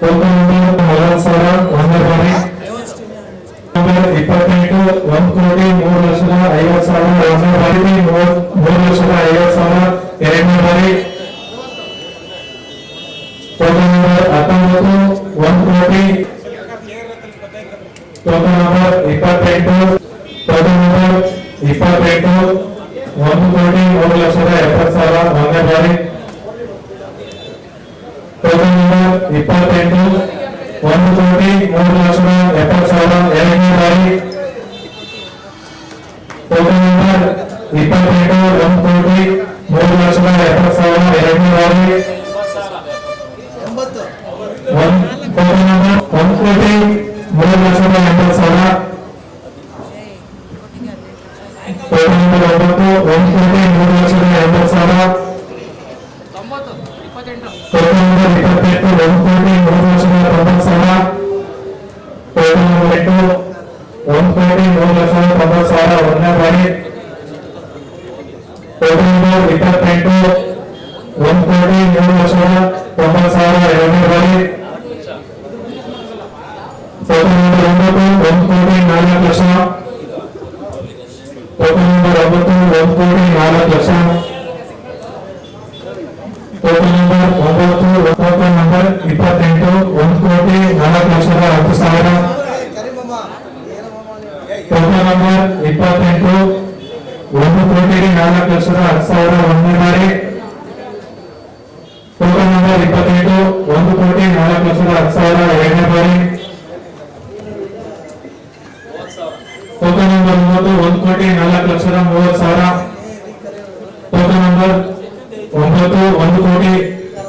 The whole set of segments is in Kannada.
ತೊಂಬತ್ತೊಂಬತ್ತು ನಲವತ್ತು ಸಾವಿರ ಒಂದು ಕೋಟಿ ಇಪ್ಪತ್ತೆಂಟು ಮೂರು ಲಕ್ಷದ ಐವತ್ತು ಸಾವಿರದ ಒಂದು డిపార్ట్మెంట్ ಒಂದು ಕೋಟಿ ಮೂರು ಲಕ್ಷದ ಎಪ್ಪತ್ತು ಸಾವಿರ ಎರಡನೇ ಬಾರಿ ಟೋಕನ್ ನಂಬರ್ ಇಪ್ಪತ್ತೆಂಟು ಒಂದು ಕೋಟಿ ಮೂರು ಲಕ್ಷದ ಎಪ್ಪತ್ತು ಸಾವಿರ ಎರಡನೇ ಬಾರಿ ಟೋಕನ್ ನಂಬರ್ ಒಂದು ಕೋಟಿ ಮೂರು ಲಕ್ಷದ ಎಂಬತ್ತು ಸಾವಿರ ಟೋಕನ್ ನಂಬರ್ ಒಂಬತ್ತು ಒಂದು ಕೋಟಿ ಮೂರು ಲಕ್ಷದ ಎಂಬತ್ತು ಸಾವಿರ వ్యవస్థ ಸಾವಿರದ ಇಪ್ಪತ್ತೆಂಟು, ಒಂದು ಕೋಟಿ ನಾಲ್ಕು ಲಕ್ಷದ ಹತ್ತು ಸಾವಿರ ಎರಡನೇ ಬಾರಿ. ನಂಬರ್ ಮೂವತ್ತು ಒಂದು ಕೋಟಿ ನಾಲ್ಕು ಲಕ್ಷದ ಮೂವತ್ತು ಸಾವಿರ. ನಂಬರ್ ಒಂಬತ್ತು, ಒಂದು ಕೋಟಿ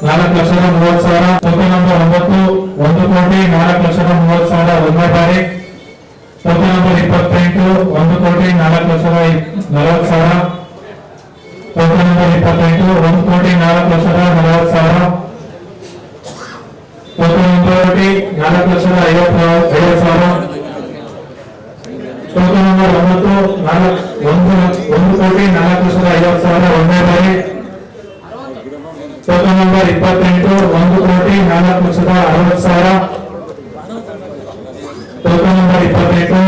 ನಾಲ್ಕು ಲಕ್ಷದ ಮೂವತ್ತು ಸಾವಿರ. ಟೋಕನ್ ನಂಬರ್ ಒಂಬತ್ತು, ಒಂದು ಕೋಟಿ ನಾಲ್ಕು ಲಕ್ಷದ ಮೂವತ್ತು ಸಾವಿರ ಒಂದನೇ ಬಾರಿ. ಟೋಕನ್ ನಂಬರ್ ಇಪ್ಪತ್ತೆಂಟು, ಒಂದು ಕೋಟಿ ನಾಲ್ಕು ಲಕ್ಷದ ನಲವತ್ತು ಸಾವಿರ. ಟೋಕನ್ ನಂಬರ್ ಇಪ್ಪತ್ತೆಂಟು, ಒಂದು ಕೋಟಿ ನಾಲ್ಕು ಲಕ್ಷದ ನಲವತ್ತು ಸಾವಿರ. ఒకటి నాలుగు లక్షల ఐవತ್ತು ఐదు ಸಾವಿರ ಟೋಕನ್ ನಂಬರ್ ಒಂಬತ್ತು ನಾಲ್ಕು ಒಂದು ಒಂದು ಕೋಟಿ ನಾಲ್ಕು ಲಕ್ಷದ ಐವತ್ತು ಸಾವಿರ ಒಂದೇ ಬಾರಿ ಟೋಕನ್ ನಂಬರ್ ಇಪ್ಪತ್ತೆಂಟು ಒಂದು ಕೋಟಿ ನಾಲ್ಕು ಲಕ್ಷದ ಅರವತ್ತು ಸಾವಿರ ಟೋಕನ್ ನಂಬರ್ ಇಪ್ಪತ್ತೆಂಟು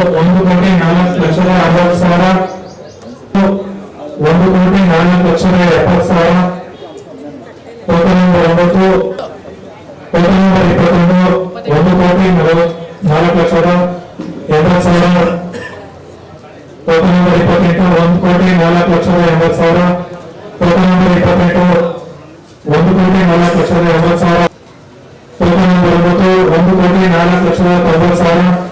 पर्वत रूप नाक लक्ष पर्वत सारी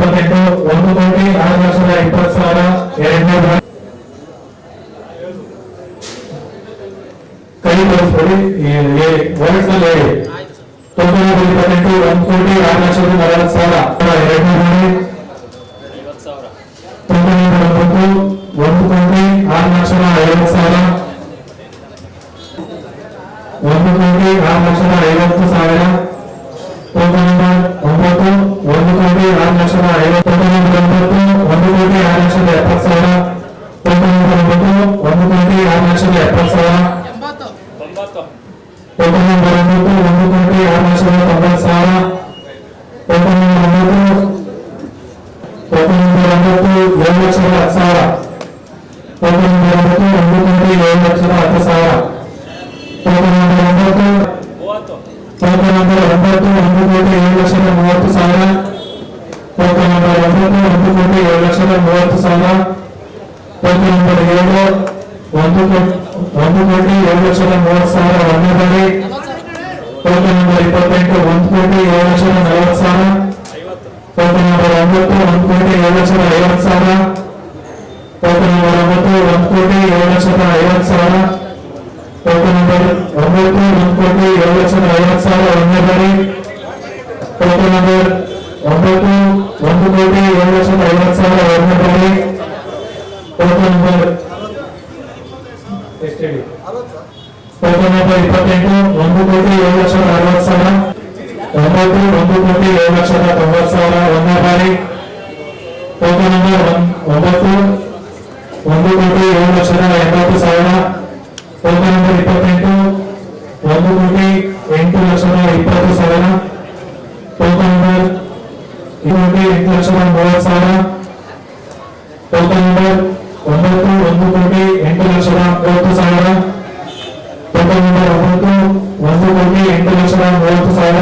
ಇಪ್ಪತ್ತೆಂಟು, ಒಂದು ಕೋಟಿ ಆರು ಲಕ್ಷದ ಇಪ್ಪತ್ತು ಸಾವಿರ ಎರಡ್ನೂರ ಕೈ ತೋರಿಸ್ಬಿಡಿ ವರ್ಡ್ಸ್ನಲ್ಲಿ ಹೇಳಿ ತೊಂಬತ್ತು ಇಪ್ಪತ್ತೆಂಟು, ಒಂದು ಕೋಟಿ ಆರು ಲಕ್ಷದ ನಲವತ್ತು ಸಾವಿರ. ಮೂವತ್ತು ಸಾವಿರ. ಕೋಟಿ ನಂಬರ್ ಒಂಬತ್ತು, ಒಂದು ಕೋಟಿ ಏಳು ಲಕ್ಷದ ಮೂವತ್ತು ಸಾವಿರ. ಕೋಟಿ ನಂಬರ್ ಏಳು, ಒಂದು ಒಂದು ಕೋಟಿ ಏಳು ಲಕ್ಷದ ಮೂವತ್ತು ಸಾವಿರ ಒಂದನೇ ಬಾರಿ ಕೋಟಿ ನಂಬರ್ ಇಪ್ಪತ್ತೆಂಟು, ಒಂದು ಕೋಟಿ ಏಳು ಲಕ್ಷದ ನಲವತ್ತು ಸಾವಿರ. ಕೋಟಿ ನಂಬರ್ ಒಂಬತ್ತು, ಒಂದು ಕೋಟಿ ಏಳು ಲಕ್ಷದ ಐವತ್ತು ಸಾವಿರ. ಕೋಟಿ ನಂಬರ್ ಒಂಬತ್ತು, ಒಂದು ಕೋಟಿ ಏಳು ಲಕ್ಷದ ಐವತ್ತು ಸಾವಿರ. ತೊಂಬತ್ತು ಸಾವಿರ ಒಂದನೇ ಬಾರಿ ಟೋಕನ್ ನಂಬರ್ ಒನ್- ಒಂಬತ್ತು ಒಂದು ಕೋಟಿ ಏಳು ಲಕ್ಷದ ಎಂಬತ್ತು ಸಾವಿರ ಟೋಕನ್ ನಂಬರ್ ಇಪ್ಪತ್ತೆಂಟು ಒಂದು ಕೋಟಿ ಎಂಟು ಲಕ್ಷದ ಇಪ್ಪತ್ತು ಸಾವಿರ ಟೋಕನ್ ನಂಬರ್ ಇದು ಕೋಟಿ ಎಂಟು ಲಕ್ಷದ ಮೂವತ್ತು ಸಾವಿರ ಟೋಕನ್ ನಂಬರ್ ಒಂಬತ್ತು ಒಂದು ಕೋಟಿ ಎಂಟು ಲಕ್ಷದ ಮೂವತ್ತು ಸಾವಿರ ಟೋಕನ್ ನಂಬರ್ ಒಂಬತ್ತು ಒಂದು ಕೋಟಿ ಎಂಟು ಲಕ್ಷದ ಮೂವತ್ತು ಸಾವಿರ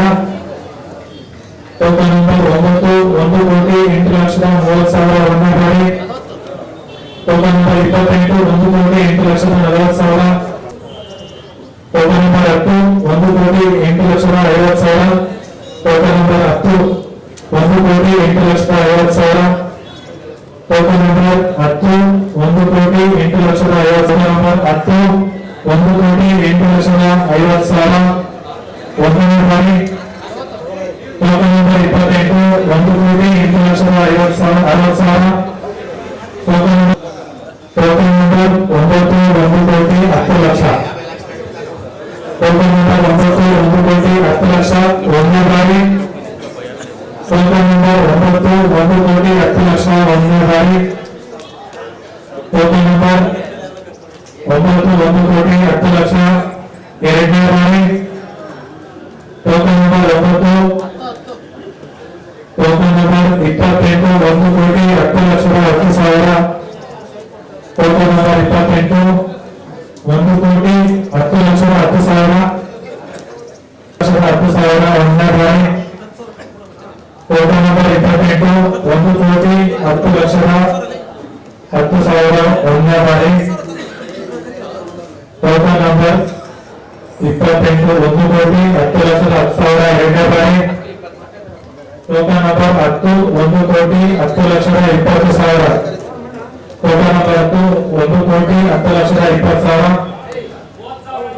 ನಂಬರ್ ಹತ್ತು ಒಂದು ಕೋಟಿ ಎಂಟು ಲಕ್ಷದ ಐವತ್ತು ಸಾವಿರ ಒಂದನೇ ಬಾರಿ ಟೋಕನ್ ನಂಬರ್ ಇಪ್ಪತ್ತೆಂಟು ಒಂದು ಕೋಟಿ ಎಂಟು ಲಕ್ಷದ ಐವತ್ತು ಸಾವಿರ ಅರವತ್ತು ಸಾವಿರ ಟೋಕನ್ ನಂಬರ್- ಟೋಕನ್ ನಂಬರ್ ಒಂಬತ್ತು ಒಂದು ಕೋಟಿ ಹತ್ತು ಲಕ್ಷ ಟೋಕನ್ ನಂಬರ್ ಒಂಬತ್ತು ಒಂದು ಕೋಟಿ ಹತ್ತು ಲಕ್ಷ ಒಂದನೇ ಬಾರಿ ಟೋಕನ್ ನಂಬರ್ ಒಂಬತ್ತು ಒಂದು ಕೋಟಿ ಹತ್ತು ಲಕ್ಷ ಒಂದನೇ ಬಾರಿ ಟೋಕನ್ ನಂಬರ್ ఒక్కొక్క వంద కోటి అర్ధ లక్ష ఎనభై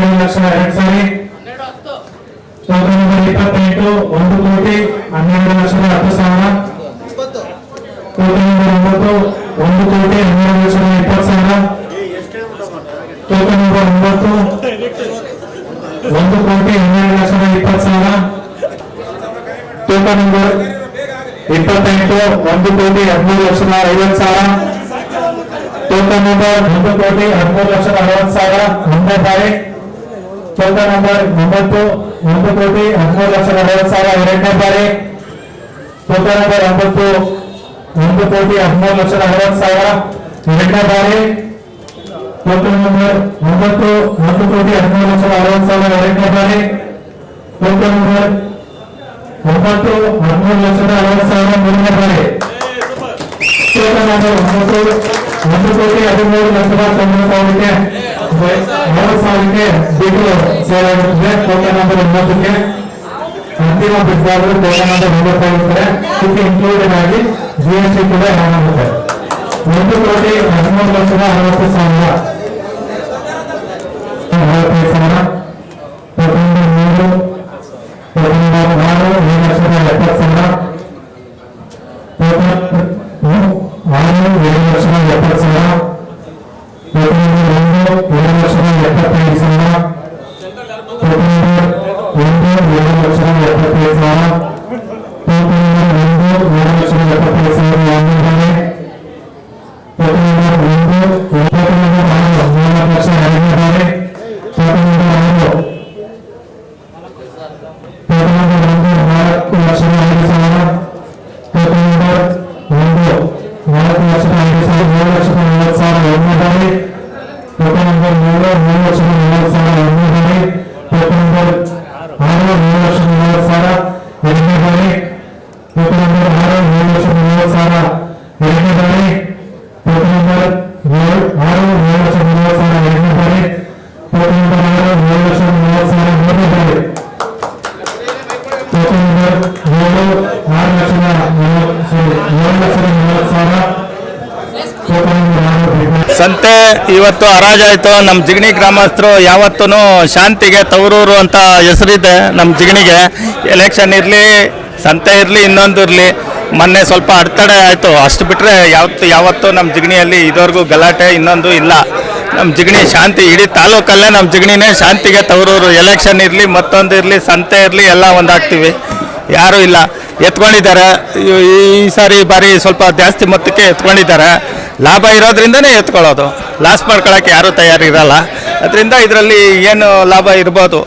ಹನ್ನೆರಡು ಲಕ್ಷ ಎರಡು ಸಾರಿ ಟೋಕನ್ ನಂಬರ್ ಇಪ್ಪತ್ತೆಂಟು ಒಂದು ಕೋಟಿ ಹನ್ನೆರಡು ಲಕ್ಷದ ಹತ್ತು ಸಾವಿರ ಟೋಕನ್ ನಂಬರ್ ಒಂಬತ್ತು ಒಂದು ಕೋಟಿ ಹನ್ನೆರಡು ಲಕ್ಷದ ಇಪ್ಪತ್ತು ಸಾವಿರ ಟೋಕನ್ ನಂಬರ್ ಒಂಬತ್ತು ಒಂದು ಕೋಟಿ ಹನ್ನೆರಡು ಲಕ್ಷದ ಇಪ್ಪತ್ತು ಸಾವಿರ ಟೋಕನ್ ನಂಬರ್ ಇಪ್ಪತ್ತೆಂಟು ಒಂದು ಕೋಟಿ ಹದಿಮೂರು ಲಕ್ಷದ ಐವತ್ತು ಸಾವಿರ ಟೋಕನ್ ನಂಬರ್ ಒಂದು ಕೋಟಿ ಹದಿಮೂರು ಲಕ್ಷದ ಅರವತ್ತು ಸಾವಿರ ಒಂದನೇ ಬಾರಿ ಟೋಕನ್ ನಂಬರ್ ಒಂಬತ್ತು ಒಂದು ಕೋಟಿ ಹದಿಮೂರು ಲಕ್ಷದ ಅರವತ್ತು ಸಾವಿರ ಎರಡನೇ ಬಾರಿ ಟೋಕನ್ ನಂಬರ್ ಒಂಬತ್ತು ಒಂದು ಕೋಟಿ ಹದಿಮೂರು ಲಕ್ಷದ ಅರವತ್ತು ಸಾವಿರ ಎರಡನೇ ಬಾರಿ ಟೋಕನ್ ನಂಬರ್ ಒಂಬತ್ತು ಒಂದು ಕೋಟಿ ಹದಿಮೂರು ಲಕ್ಷದ ಅರವತ್ತು ಸಾವಿರ ಎರಡನೇ ಬಾರಿ ಟೋಕನ್ ನಂಬರ್ ಒಂಬತ್ತು ಹದಿಮೂರು ಲಕ್ಷದ ಅರವತ್ತು ಸಾವಿರ ಮೂರನೇ ಬಾರಿ ಟೋಕನ್ ನಂಬರ್ ಒಂಬತ್ತು ಒಂದು ಕೋಟಿ ಹದಿಮೂರು ಲಕ್ಷದ ತೊಂಬತ್ತು ಸಾವಿರಕ್ಕೆ ಮೂರು ಸಾವಿರಕ್ಕೆ ಬಿಟ್ಟು ಸೇಲ್ ಆಗುತ್ತದೆ ಟೋಕನ್ ನಂಬರ್ ಒಂಬತ್ತಕ್ಕೆ ಅಂತಿಮ ಬಿದ್ದಾದರೂ ಟೋಕನ್ ನಂಬರ್ ಒಂಬತ್ತು ಆಗಿರ್ತಾರೆ ಇದಕ್ಕೆ ಇನ್ಕ್ಲೂಡೆಡ್ ಆಗಿ ಜಿ ಎಸ್ ಟಿ ಕೂಡ ಆಗುತ್ತೆ. ಒಂದು ಕೋಟಿ ಹದಿಮೂರು ಲಕ್ಷದ ಅರವತ್ತು ಸಾವಿರ. ನಲವತ್ತೈದು ಸಾವಿರ. ಮೂರು ಇವತ್ತು ಹರಾಜಾಯಿತು. ನಮ್ಮ ಜಿಗಣಿ ಗ್ರಾಮಸ್ಥರು ಯಾವತ್ತೂ ಶಾಂತಿಗೆ ತವರೂರು ಅಂತ ಹೆಸರಿದೆ ನಮ್ಮ ಜಿಗಣಿಗೆ. ಎಲೆಕ್ಷನ್ ಇರಲಿ, ಸಂತೆ ಇರಲಿ, ಇನ್ನೊಂದು ಇರಲಿ. ಮೊನ್ನೆ ಸ್ವಲ್ಪ ಅಡೆತಡೆ ಆಯಿತು. ಅಷ್ಟು ಬಿಟ್ಟರೆ ಯಾವತ್ತು, ಯಾವತ್ತೂ ನಮ್ಮ ಜಿಗಣಿಯಲ್ಲಿ ಇದುವರೆಗೂ ಗಲಾಟೆ ಇನ್ನೊಂದು ಇಲ್ಲ. ನಮ್ಮ ಜಿಗಣಿ ಶಾಂತಿ ಇಡೀ ತಾಲೂಕಲ್ಲೇ ನಮ್ಮ ಜಿಗಣಿನೇ ಶಾಂತಿಗೆ ತವರೂರು. ಎಲೆಕ್ಷನ್ ಇರಲಿ, ಮತ್ತೊಂದು ಇರಲಿ, ಸಂತೆ ಇರಲಿ, ಎಲ್ಲ ಒಂದಾಗ್ತೀವಿ. ಯಾರೂ ಇಲ್ಲ. ಎತ್ಕೊಂಡಿದ್ದಾರೆ. ಈ- ಸಾರಿ ಬಾರಿ ಸ್ವಲ್ಪ ಜಾಸ್ತಿ ಮೊತ್ತಕ್ಕೆ ಎತ್ಕೊಂಡಿದ್ದಾರೆ. ಲಾಭ ಇರೋದ್ರಿಂದನೇ ಎತ್ಕೊಳ್ಳೋದು. ಲಾಸ್ ಮಾಡ್ಕೊಳ್ಳೋಕ್ಕೆ ಯಾರೂ ತಯಾರಿರಲ್ಲ. ಅದರಿಂದ ಇದರಲ್ಲಿ ಏನು ಲಾಭ ಇರ್ಬೋದು.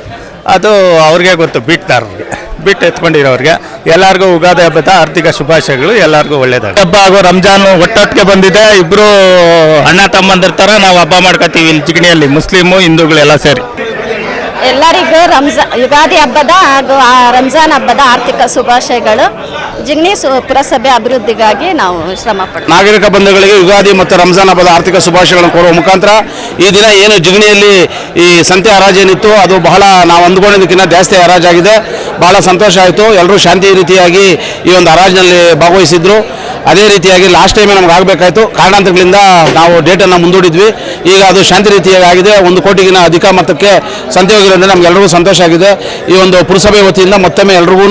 ಅದು ಅವ್ರಿಗೆ ಗೊತ್ತು ಬಿಟ್ಟಾರ್ರಿಗೆ ಬಿಟ್ಟು ಎತ್ಕೊಂಡಿರೋರಿಗೆ. ಎಲ್ಲರಿಗೂ ಉಗಾದಿ ಹಬ್ಬದ ಆರ್ಥಿಕ ಶುಭಾಶಯಗಳು, ಎಲ್ಲರಿಗೂ ಒಳ್ಳೇದಾಗ ಹಬ್ಬ ಹಾಗೂ ರಂಜಾನ್ ಒಟ್ಟೊಟ್ಟಿಗೆ ಬಂದಿದೆ. ಇಬ್ಬರು ಅಣ್ಣ ತಮ್ಮಂದಿರ ನಾವು ಹಬ್ಬ ಮಾಡ್ಕೋತೀವಿ ಇಲ್ಲಿ ಜಿಗಣಿಯಲ್ಲಿ ಮುಸ್ಲಿಮು ಹಿಂದೂಗಳೆಲ್ಲ ಸೇರಿ. ಎಲ್ಲರಿಗೂ ರಂಜಾ ಯುಗಾದಿ ಹಬ್ಬದ ಹಾಗೂ ರಂಜಾನ್ ಹಬ್ಬದ ಆರ್ಥಿಕ ಶುಭಾಶಯಗಳು. ಜಿಗ್ನಿ ಸು ಪುರಸಭೆ ಅಭಿವೃದ್ಧಿಗಾಗಿ ನಾವು ಶ್ರಮ ಪಡ್ತೀವಿ. ನಾಗರಿಕ ಬಂಧುಗಳಿಗೆ ಯುಗಾದಿ ಮತ್ತು ರಂಜಾನ್ ಹಬ್ಬದ ಆರ್ಥಿಕ ಶುಭಾಶಯಗಳನ್ನು ಕೋರುವ ಮುಖಾಂತರ ಈ ದಿನ ಏನು ಜಿಗಣಿಯಲ್ಲಿ ಈ ಸಂತೆ ಹರಾಜೇನಿತ್ತು ಅದು ಬಹಳ ನಾವು ಅಂದ್ಕೊಂಡಿದ್ದಕ್ಕಿಂತ ಜಾಸ್ತಿ ಹರಾಜಾಗಿದೆ. ಬಹಳ ಸಂತೋಷ ಆಯಿತು. ಎಲ್ಲರೂ ಶಾಂತಿ ರೀತಿಯಾಗಿ ಈ ಒಂದು ಹರಾಜಿನಲ್ಲಿ ಭಾಗವಹಿಸಿದ್ರು. ಅದೇ ರೀತಿಯಾಗಿ ಲಾಸ್ಟ್ ಟೈಮೇ ನಮ್ಗೆ ಆಗಬೇಕಾಯಿತು. ಕಾರಣಾಂತರಗಳಿಂದ ನಾವು ಡೇಟನ್ನು ಮುಂದೂಡಿದ್ವಿ. ಈಗ ಅದು ಶಾಂತಿ ರೀತಿಯಾಗಿ ಆಗಿದೆ. ಒಂದು ಕೋಟಿಗಿನ ಅಧಿಕ ಮತಕ್ಕೆ ಸಂತೆ ಹೋಗಿರೋದ್ರಿಂದ ನಮ್ಗೆಲ್ಲರಿಗೂ ಸಂತೋಷ ಆಗಿದೆ. ಈ ಒಂದು ಪುರಸಭೆ ವತಿಯಿಂದ ಮತ್ತೊಮ್ಮೆ ಎಲ್ರಿಗೂ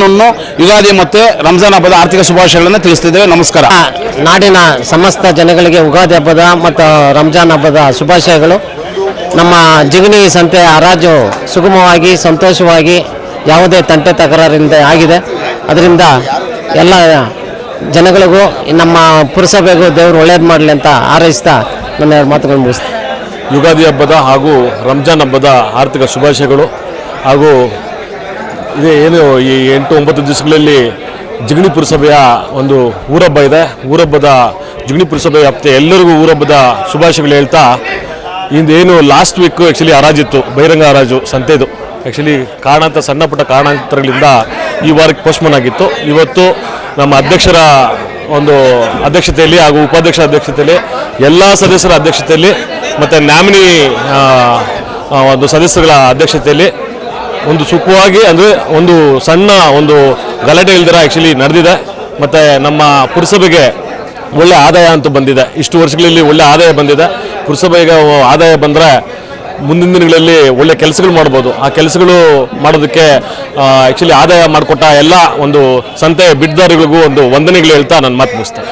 ಯುಗಾದಿ ಮತ್ತು ರಂಜಾನ್ ಹಬ್ಬದ ಆರ್ಥಿಕ ಶುಭಾಶಯಗಳನ್ನು ತಿಳಿಸ್ತಿದ್ದೇವೆ. ನಮಸ್ಕಾರ. ನಾಡಿನ ಸಮಸ್ತ ಜನಗಳಿಗೆ ಉಗಾದಿ ಹಬ್ಬದ ಮತ್ತು ರಂಜಾನ್ ಹಬ್ಬದ ಶುಭಾಶಯಗಳು. ನಮ್ಮ ಜಿಗಣಿ ಸಂತೆ ಹರಾಜು ಸುಗಮವಾಗಿ, ಸಂತೋಷವಾಗಿ ಯಾವುದೇ ತಂಟೆ ತಕರಾರಿಂದ ಆಗಿದೆ. ಅದರಿಂದ ಎಲ್ಲ ಜನಗಳಿಗೂ, ನಮ್ಮ ಪುರಸಭೆಗೂ ದೇವರು ಒಳ್ಳೇದು ಮಾಡಲಿ ಅಂತ ಹಾರೈಸ್ತಾ ನನ್ನ ಮಾತುಗಳನ್ನು ಮುಗಿಸ್ತೀನಿ ಯುಗಾದಿ ಹಬ್ಬದ ಹಾಗೂ ರಂಜಾನ್ ಹಬ್ಬದ ಆರ್ಥಿಕ ಶುಭಾಶಯಗಳು. ಹಾಗೂ ಇದೇ ಏನು, ಈ ಎಂಟು ಒಂಬತ್ತು ದಿವಸಗಳಲ್ಲಿ ಜಿಗಣಿ ಪುರಸಭೆಯ ಒಂದು ಊರಬ್ಬ ಇದೆ. ಊರಬ್ಬದ ಜಿಗಣಿ ಪುರಸಭೆ ವ್ಯಾಪ್ತಿಯ ಎಲ್ಲರಿಗೂ ಊರಬ್ಬದ ಶುಭಾಶಯಗಳು ಹೇಳ್ತಾ, ಇಂದೇನು ಲಾಸ್ಟ್ ವೀಕ್ ಆ್ಯಕ್ಚುಲಿ ಹರಾಜಿತ್ತು, ಬಹಿರಂಗ ಹರಾಜು ಸಂತೆದು. ಆ್ಯಕ್ಚುಲಿ ಕಾರಣಾಂತ ಸಣ್ಣ ಪುಟ್ಟ ಕಾರಣಾಂತರಗಳಿಂದ ಈ ವಾರಕ್ಕೆ ಪೋಸ್ಟ್ಮನ್ ಆಗಿತ್ತು. ಇವತ್ತು ನಮ್ಮ ಅಧ್ಯಕ್ಷರ ಒಂದು ಅಧ್ಯಕ್ಷತೆಯಲ್ಲಿ ಹಾಗೂ ಉಪಾಧ್ಯಕ್ಷರ ಅಧ್ಯಕ್ಷತೆಯಲ್ಲಿ, ಎಲ್ಲ ಸದಸ್ಯರ ಅಧ್ಯಕ್ಷತೆಯಲ್ಲಿ ಮತ್ತು ನ್ಯಾಮಿನಿ ಒಂದು ಸದಸ್ಯರುಗಳ ಅಧ್ಯಕ್ಷತೆಯಲ್ಲಿ ಒಂದು ಸುಖವಾಗಿ ಅಂದರೆ ಒಂದು ಸಣ್ಣ ಒಂದು ಗಲಾಟೆ ಇಲ್ದಿರ ಆ್ಯಕ್ಚುಲಿ ನಡೆದಿದೆ. ಮತ್ತು ನಮ್ಮ ಪುರಸಭೆಗೆ ಒಳ್ಳೆ ಆದಾಯ ಅಂತೂ ಬಂದಿದೆ. ಇಷ್ಟು ವರ್ಷಗಳಲ್ಲಿ ಒಳ್ಳೆ ಆದಾಯ ಬಂದಿದೆ. ಪುರಸಭೆಗೆ ಆದಾಯ ಬಂದರೆ ಮುಂದಿನ ದಿನಗಳಲ್ಲಿ ಒಳ್ಳೆ ಕೆಲಸಗಳು ಮಾಡ್ಬೋದು. ಆ ಕೆಲಸಗಳು ಮಾಡೋದಕ್ಕೆ ಆ್ಯಕ್ಚುಲಿ ಆದಾಯ ಮಾಡಿಕೊಟ್ಟ ಎಲ್ಲ ಒಂದು ಸಂತೆ ಬಿಡ್ದಾರಿಗಳಿಗೂ ಒಂದು ವಂದನೆಗಳು ಹೇಳ್ತಾ ನಾನು ಮಾತು ಮುಗಿಸ್ತೇನೆ